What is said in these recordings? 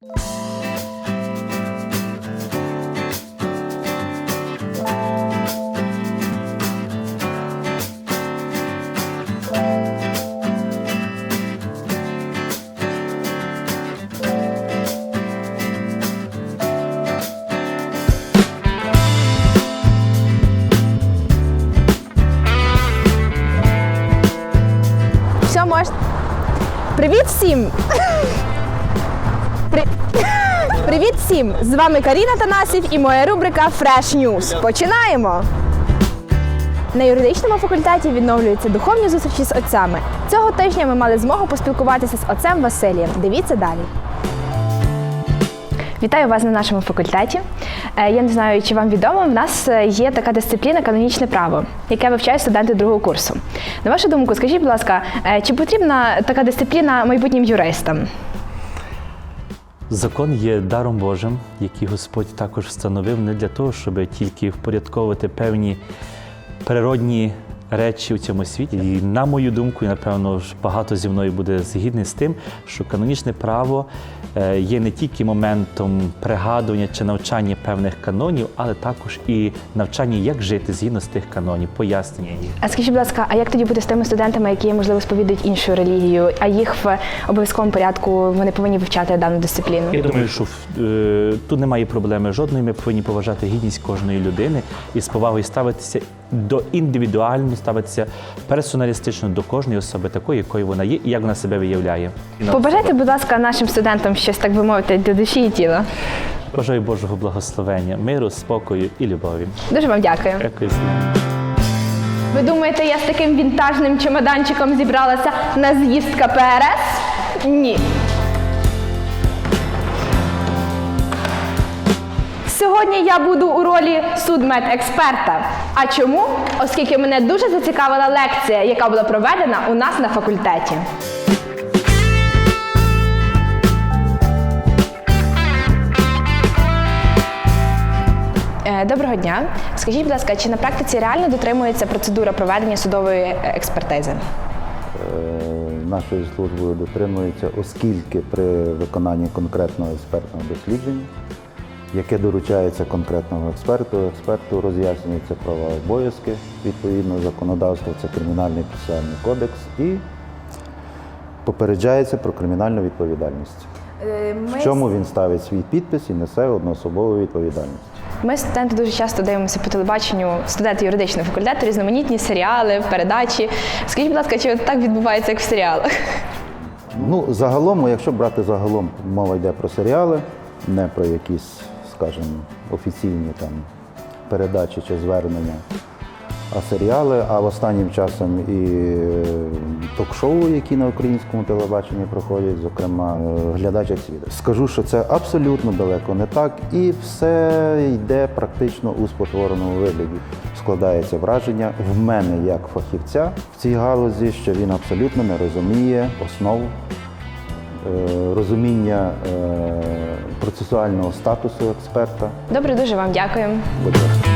Все, можна. Привіт всім! При- Привіт всім! З вами Каріна Танасів і моя рубрика Fresh News. Починаємо! На юридичному факультеті відновлюються духовні зустрічі з отцями. Цього тижня ми мали змогу поспілкуватися з отцем Василієм. Дивіться далі. Вітаю вас на нашому факультеті. Е, Я не знаю, чи вам відомо, в нас е, є така дисципліна канонічне право, яке вивчають студенти другого курсу. На вашу думку, скажіть, будь ласка, е, чи потрібна така дисципліна майбутнім юристам? Закон є даром Божим, який Господь також встановив не для того, щоб тільки впорядковувати певні природні речі у цьому світі. І на мою думку, і напевно ж багато зі мною буде згідний з тим, що канонічне право е, є не тільки моментом пригадування чи навчання певних канонів, але також і навчання, як жити згідно з тих канонів, пояснення їх. А скажіть, будь ласка, а як тоді бути з тими студентами, які можливо сповідують іншу релігію, а їх в обов'язковому порядку вони повинні вивчати дану дисципліну? Я думаю, що е, тут немає проблеми жодної. Ми повинні поважати гідність кожної людини і з повагою ставитися до індивідуально, ставитися персоналістично до кожної особи, такої, якою вона є, і як вона себе виявляє. Побажайте, будь ласка, нашим студентам щось, так би мовити, до душі і тіла. Бажаю Божого благословення, миру, спокою і любові. Дуже вам дякую. Дякую. Ви думаєте, я з таким вінтажним чемоданчиком зібралася на з'їзд КПРС? Ні. Сьогодні я буду у ролі судмедексперта. А чому? Оскільки мене дуже зацікавила лекція, яка була проведена у нас на факультеті. Е, Доброго дня. Скажіть, будь ласка, чи на практиці реально дотримується процедура проведення судової експертизи? Е, нашою службою дотримується, оскільки при виконанні конкретного експертного дослідження, яке доручається конкретному експерту, експерту роз'яснюються права обов'язки відповідно законодавства, це кримінальний процесуальний кодекс, і попереджається про кримінальну відповідальність. В чому він ставить свій підпис і несе одноособову відповідальність. Ми, студенти, дуже часто дивимося по телебаченню, студенти юридичного факультету, різноманітні серіали, передачі. Скажіть, будь ласка, чи от так відбувається, як в серіалах? Ну, загалом, якщо брати загалом, мова йде про серіали, не про якісь, скажімо, офіційні там передачі чи звернення, а серіали, а останнім часом і е, ток-шоу, які на українському телебаченні проходять, зокрема, е, глядач як свідок. Скажу, що це абсолютно далеко не так, і все йде практично у спотвореному вигляді. Складається враження в мене як фахівця в цій галузі, що він абсолютно не розуміє основ розуміння е, процесуального статусу експерта. Добре, дуже вам дякую. Будь ласка.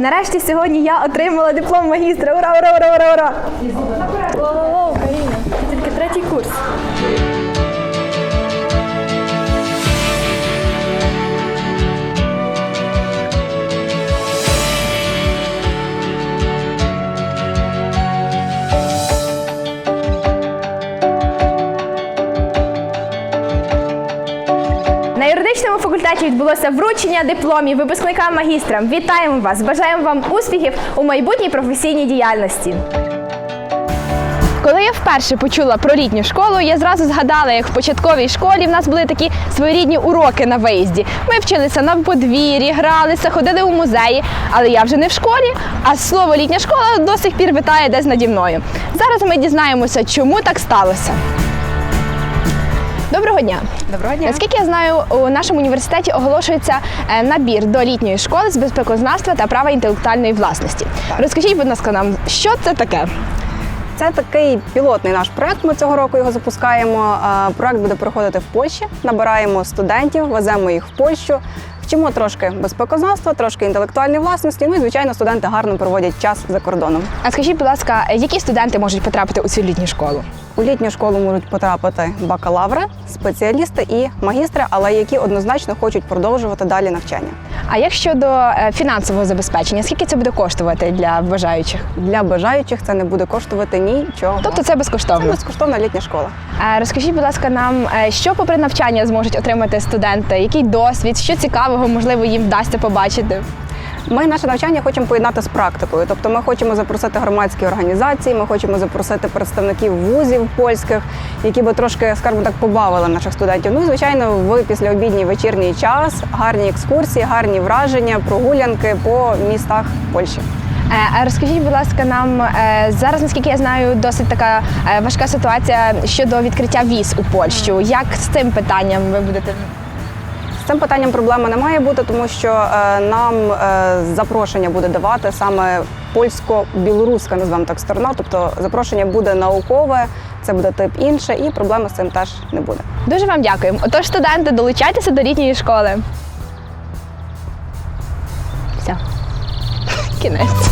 Нарешті сьогодні я отримала диплом магістра. Ура, ура, ура, ура, ура! Юридичному відбулося вручення дипломів випускникам магістрам. Вітаємо вас! Бажаємо вам успіхів у майбутній професійній діяльності. Коли я вперше почула про літню школу, я зразу згадала, як в початковій школі в нас були такі своєрідні уроки на виїзді. Ми вчилися на подвір'ї, гралися, ходили у музеї. Але я вже не в школі, а слово літня школа до сих пір витає десь наді мною. Зараз ми дізнаємося, чому так сталося. Доброго дня. Доброго дня. Наскільки я знаю, у нашому університеті оголошується е, набір до літньої школи з безпекознавства та права інтелектуальної власності. Розкажіть, будь ласка, нам, що це таке? Це такий пілотний наш проект. Ми цього року його запускаємо. Проект буде проходити в Польщі. Набираємо студентів, веземо їх в Польщу. Вчимо трошки безпекознавства, трошки інтелектуальної власності. Ну і звичайно, студенти гарно проводять час за кордоном. А скажіть, будь ласка, які студенти можуть потрапити у цю літню школу? У літню школу можуть потрапити бакалаври, спеціалісти і магістри, але які однозначно хочуть продовжувати далі навчання. А як щодо е, фінансового забезпечення, скільки це буде коштувати для бажаючих? Для бажаючих це не буде коштувати нічого. Тобто це це безкоштовна літня школа. Е, Розкажіть, будь ласка, нам, е, що попри навчання зможуть отримати студенти, який досвід, що цікавого, можливо, їм вдасться побачити? Ми наше навчання хочемо поєднати з практикою. Тобто ми хочемо запросити громадські організації, ми хочемо запросити представників вузів польських, які би трошки, скажімо так, побавили наших студентів. Ну і звичайно, в післяобідній вечірній час гарні екскурсії, гарні враження, прогулянки по містах Польщі. Е, розкажіть, будь ласка, нам е, зараз, наскільки я знаю, досить така е, важка ситуація щодо відкриття віз у Польщу. Як з цим питанням ви будете? З цим питанням проблеми не має бути, тому що е, нам е, запрошення буде давати саме польсько-білоруська, назвемо так сторона. Тобто запрошення буде наукове, це буде тип інше, і проблеми з цим теж не буде. Дуже вам дякуємо. Отож, студенти, долучайтеся до літньої школи. Все. Кінець.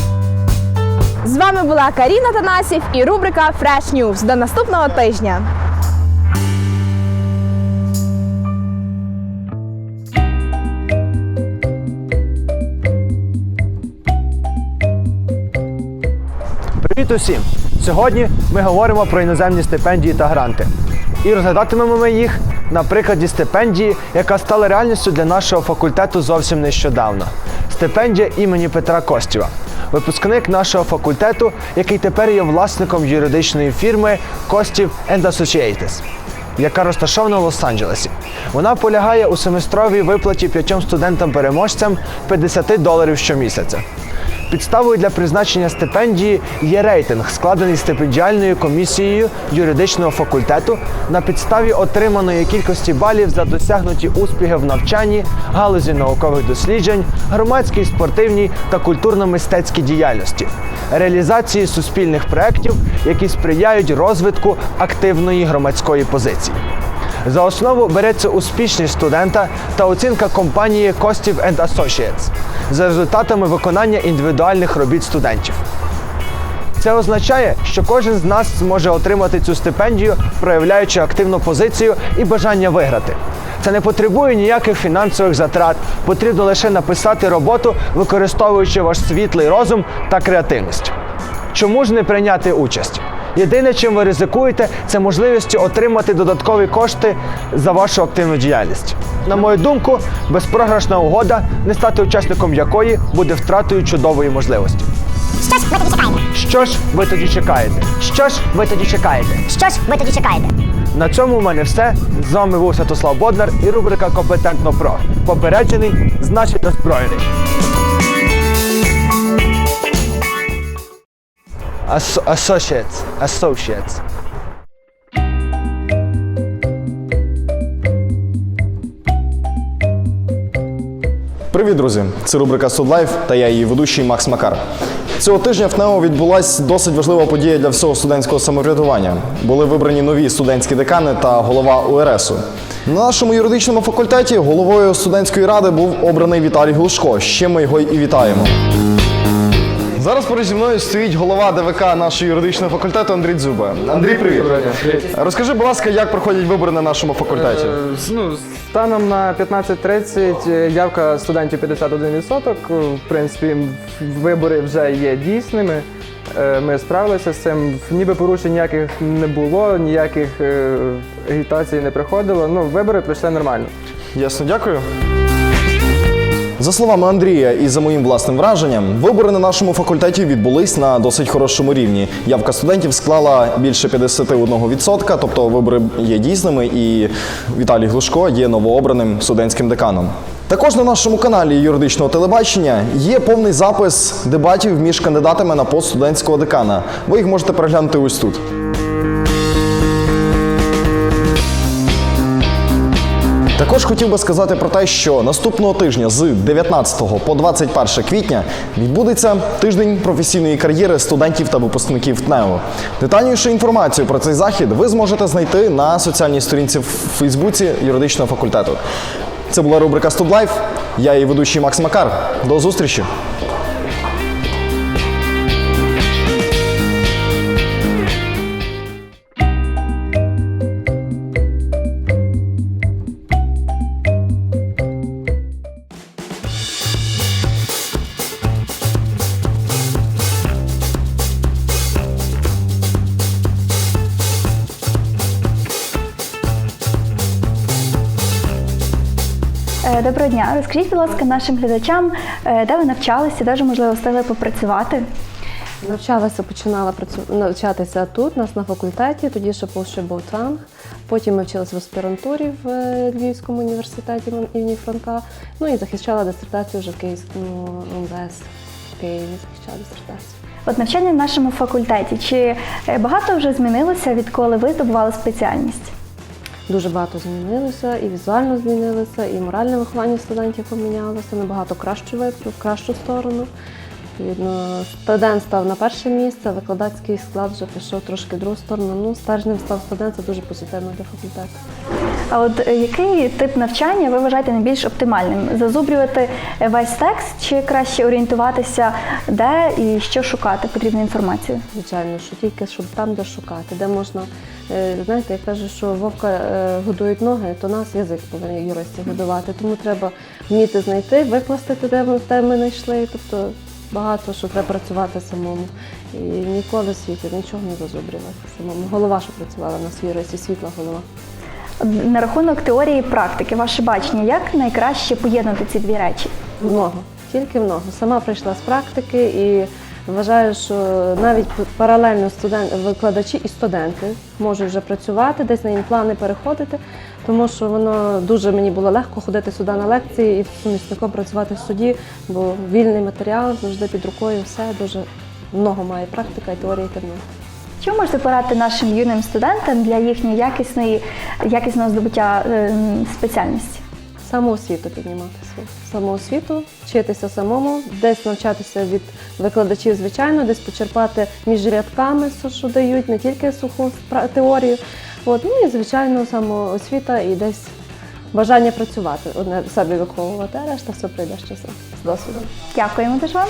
З вами була Каріна Танасів і рубрика Fresh News. До наступного тижня. Привіт усім! Сьогодні ми говоримо про іноземні стипендії та гранти. І розглядатимемо ми їх на прикладі стипендії, яка стала реальністю для нашого факультету зовсім нещодавно. Стипендія імені Петра Костєва. Випускник нашого факультету, який тепер є власником юридичної фірми Костів Associates, яка розташована в Лос-Анджелесі. Вона полягає у семестровій виплаті п'ятьом студентам-переможцям 50 доларів щомісяця. Підставою для призначення стипендії є рейтинг, складений стипендіальною комісією юридичного факультету на підставі отриманої кількості балів за досягнуті успіхи в навчанні, галузі наукових досліджень, громадській, спортивній та культурно-мистецькій діяльності, реалізації суспільних проєктів, які сприяють розвитку активної громадської позиції. За основу береться успішність студента та оцінка компанії Костів Associates за результатами виконання індивідуальних робіт студентів. Це означає, що кожен з нас зможе отримати цю стипендію, проявляючи активну позицію і бажання виграти. Це не потребує ніяких фінансових затрат, потрібно лише написати роботу, використовуючи ваш світлий розум та креативність. Чому ж не прийняти участь? Єдине, чим ви ризикуєте, це можливістю отримати додаткові кошти за вашу активну діяльність. На мою думку, безпрограшна угода, не стати учасником якої буде втратою чудової можливості. Що ж ви тоді чекаєте? Що ж ви тоді чекаєте? Що ж ви тоді чекаєте? Що ж ви тоді чекаєте? На цьому в мене все. З вами був Святослав Боднар і рубрика Компетентно Про. Попереджений, значить озброєний. Associates. Associates. Привіт, друзі! Це рубрика Судлайф та я її ведучий Макс Макар. Цього тижня в ТНЕО відбулася досить важлива подія для всього студентського самоврядування. Були вибрані нові студентські декани та голова УРСу. На нашому юридичному факультеті головою студентської ради був обраний Віталій Глушко. Ще ми його і вітаємо. Зараз поруч зі мною стоїть голова ДВК нашого юридичного факультету Андрій Дзюба. Андрій, привіт. Розкажи, будь ласка, як проходять вибори на нашому факультеті? Е, Ну, станом на 15.30 е, явка студентів 51%. В принципі, вибори вже є дійсними. Е, Ми справилися з цим. Ніби порушень ніяких не було, ніяких е, агітацій не приходило. Ну, вибори пройшли нормально. Ясно, дякую. За словами Андрія і за моїм власним враженням, вибори на нашому факультеті відбулись на досить хорошому рівні. Явка студентів склала більше 51%, тобто вибори є дійсними, і Віталій Глушко є новообраним студентським деканом. Також на нашому каналі юридичного телебачення є повний запис дебатів між кандидатами на пост студентського декана. Ви їх можете переглянути ось тут. Також хотів би сказати про те, що наступного тижня з 19 по 21 квітня відбудеться тиждень професійної кар'єри студентів та випускників ТНЕО. Детальнішу інформацію про цей захід ви зможете знайти на соціальній сторінці в Фейсбуці юридичного факультету. Це була рубрика Студлайф. Я її ведучий Макс Макар. До зустрічі! Дня. Розкажіть, будь ласка, нашим глядачам, е, де ви навчалися, де вже можливо встигли попрацювати. Навчалася, починала навчатися тут, у нас на факультеті, тоді ще був ще був транг. Потім ми вчилися в аспірантурі в е, Львівському університеті ім- імені Франка. Ну і захищала дисертацію вже в Київському МВС в Києві. Захищала дисертацію. От навчання в нашому факультеті, чи е, багато вже змінилося, відколи ви здобували спеціальність? Дуже багато змінилося, і візуально змінилося, і моральне виховання студентів помінялося набагато кращу випру, в кращу сторону. Відповідно, студент став на перше місце, викладацький склад вже пішов трошки в другу сторону. Ну, стержнем став студент, це дуже позитивно для факультету. А от е, який тип навчання ви вважаєте найбільш оптимальним? Зазубрювати весь текст чи краще орієнтуватися, де і що шукати потрібну інформацію? Звичайно, що тільки щоб там, де шукати, де можна. Е, Знаєте, я кажу, що вовка е, годують ноги, то нас язик повинен юристи годувати. Тому треба вміти знайти, викласти де ми, де ми знайшли. Тобто багато що треба працювати самому. І ніколи в світі нічого не зазубрювати самому. Голова, що працювала на свій юристі, світла голова. На рахунок теорії і практики, ваше бачення, як найкраще поєднати ці дві речі? Много, тільки много. Сама прийшла з практики і вважаю, що навіть паралельно студент, викладачі і студенти можуть вже працювати, десь на плани переходити, тому що воно дуже мені було легко ходити сюди на лекції і сумісником працювати в суді, бо вільний матеріал завжди під рукою, все дуже много має практика і теорія і термін. Що можете порадити нашим юним студентам для їхньої якісної, якісного здобуття е, спеціальності? Самоосвіту піднімати свою. Самоосвіту, вчитися самому, десь навчатися від викладачів, звичайно, десь почерпати між рядками, що дають, не тільки суху теорію. От, ну і звичайно, самоосвіта і десь бажання працювати, одне себе виховувати, а решта все прийде з часом, з досвідом. Дякуємо дуже вам.